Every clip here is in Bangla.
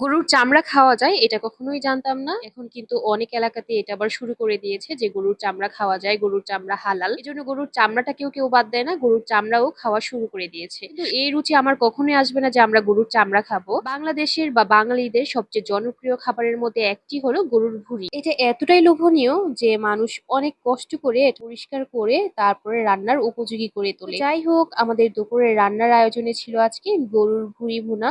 গরুর চামড়া খাওয়া যায়, এটা কখনোই জানতাম না। এখন কিন্তু অনেক এলাকাতে এটা আবার শুরু করে দিয়েছে যে গরুর চামড়া খাওয়া যায়, গরুর চামড়া হালাল। এই জন্য গরুর চামড়াটা কেউ কেউ বাদ দেয় না, গরুর চামড়াও খাওয়া শুরু করে দিয়েছে। কিন্তু এই রুচি আমার কখনোই আসবে না যে আমরা গরুর চামড়া খাব। বাংলাদেশের বা বাঙালিদের সবচেয়ে জনপ্রিয় খাবারের মধ্যে একটি হলো গরুর ভুঁড়ি। এটা এতটাই লোভনীয় যে মানুষ অনেক কষ্ট করে পরিষ্কার করে তারপরে রান্নার উপযোগী করে তোলে। যাই হোক, আমাদের দুপুরের রান্নার আয়োজনে ছিল আজকে গরুর ভুঁড়ি ভুনা।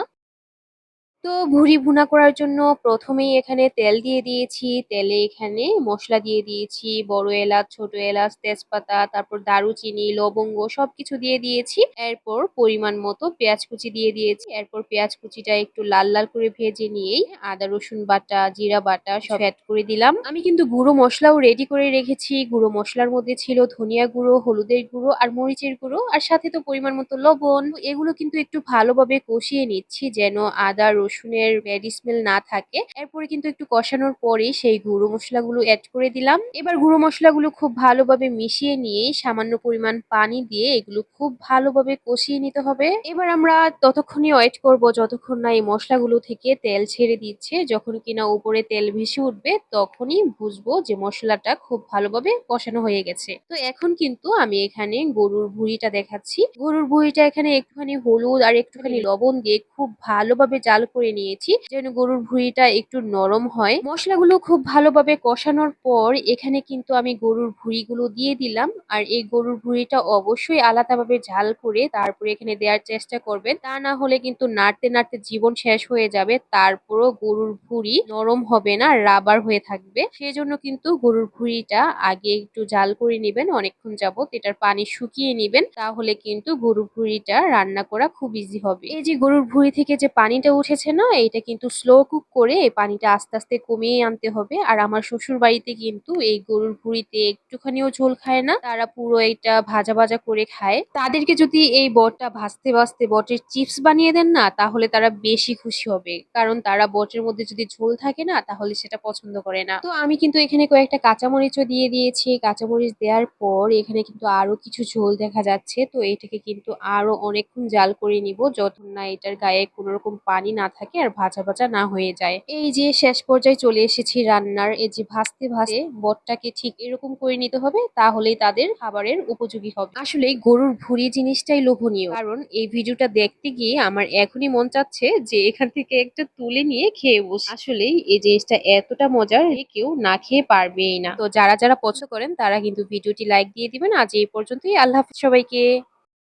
তো ভুঁড়ি ভুনা করার জন্য প্রথমেই এখানে তেল দিয়ে দিয়েছি। তেলে এখানে মশলা দিয়ে দিয়েছি। বড় এলাচ, ছোট এলাচ, তেজপাতা, তারপর দারুচিনি, লবঙ্গ সবকিছু দিয়ে দিয়েছি। এরপর পরিমাণ মতো পেঁয়াজ কুচি দিয়ে দিয়েছি। এরপর পেঁয়াজ কুচিটা একটু লাল লাল করে ভেজে নিয়েই আদা, রসুন বাটা, জিরা বাটা সব অ্যাড করে দিলাম। আমি কিন্তু গুঁড়ো মশলাও রেডি করে রেখেছি। গুঁড়ো মশলার মধ্যে ছিল ধনিয়া গুঁড়ো, হলুদের গুঁড়ো আর মরিচের গুঁড়ো। আর সাথে তো পরিমাণ মতো লবণ। এগুলো কিন্তু একটু ভালোভাবে কষিয়ে নিচ্ছি যেন আদা রসুনের ব্যাড স্মেল না থাকে। এরপরে কিন্তু একটু কষানোর পরে সেই গুঁড়ো মশলাগুলো অ্যাড করে দিলাম। এবার গুঁড়ো মশলাগুলো খুব ভালোভাবে মিশিয়ে নিয়ে সামান্য পরিমাণ পানি দিয়ে এগুলো খুব ভালোভাবে কষিয়ে নিতে হবে। এবার আমরা ততক্ষণই ওয়েট করব যতক্ষণ না এই মশলাগুলো থেকে তেল ছেড়ে দিচ্ছে। যখন কিনা উপরে তেল ভেসে উঠবে তখনই বুঝব যে মশলাটা খুব ভালোভাবে কষানো হয়ে গেছে। তো এখন কিন্তু আমি এখানে গরুর ভুঁড়িটা দেখাচ্ছি। গরুর ভুঁড়িটা এখানে একটুখানি হলুদ আর একটুখানি লবণ দিয়ে খুব ভালোভাবে জাল করে নিয়েছি। যেন গরুর ভুঁড়িটা একটু নরম হয়। মশলাগুলো খুব ভালোভাবে কষানোর পর এখানে কিন্তু আমি গরুর ভুঁড়িগুলো দিয়ে দিলাম। আর এই গরুর ভুঁড়িটা অবশ্যই আলাদাভাবে ঝাল করে তারপরে এখানে দেওয়ার চেষ্টা করবেন। তা না হলে কিন্তু নাড়তে নাড়তে জীবন শেষ হয়ে যাবে। তারপরও গরুর ভুঁড়ি নরম হবে না, রাবার হয়ে থাকবে। সেজন্য কিন্তু গরুর ভুঁড়িটা আগে একটু জাল করে নেবেন। অনেকক্ষণ যাবত এটার পানি শুকিয়ে নেবেন। তাহলে কিন্তু গরুর ভুঁড়িটা রান্না করা খুব ইজি হবে। এই যে গরুর ভুঁড়ি থেকে যে পানিটা উঠেছে না এইটা কিন্তু স্লো কুক করে পানিটা আস্তে আস্তে কমিয়ে আনতে হবে। আর আমার শ্বশুর বাড়িতে কিন্তু এই গরুর ভুঁড়িতে একটুখানিও ঝোল খায় না। তারা পুরো এটা ভাজা ভাজা করে খায়। তাদেরকে যদি এই বটটা ভাজতে ভাজতে বটের চিপস বানিয়ে দেন না, তাহলে তারা বেশি খুশি হবে। কারণ তারা বটের মধ্যে যদি ঝোল থাকে না, তাহলে সেটা পছন্দ করে না। তো আমি কিন্তু এখানে কয়েকটা কাঁচামরিচও দিয়ে দিয়েছি। কাঁচামরিচ দেওয়ার পর এখানে কিন্তু আরও কিছু ঝোল দেখা যাচ্ছে। তো এটাকে কিন্তু আরও অনেকক্ষণ জাল করে নিব, যতক্ষণ না এটার গায়ে কোনো রকম পানি না থাকে আর ভাজা ভাজা না হয়ে যায়। এই যে শেষ পর্যায়ে চলে এসেছি রান্নার, এই যে ভাজতে ভাজতে বটটাকে ঠিক এরকম করে নিতে হবে, তাহলেই তাদের খাবারের উপযোগী হবে। আসলে গরুর ভুঁড়ি জিনিসটাই লোভনীয়। কারণ এই ভিডিওটা দেখতে গিয়ে আমার এখনই মন চাচ্ছে যে এখান থেকে একটা তুলে নিয়ে খেয়ে বস। আসলেই এই জিনিসটা এতটা মজার কেউ না খেয়ে পারবেই না। তো যারা যারা পছন্দ করেন, তারা কিন্তু ভিডিওটি লাইক দিয়ে দিবেন। আজ এই পর্যন্তই। আল্লাহ হাফিজ সবাইকে।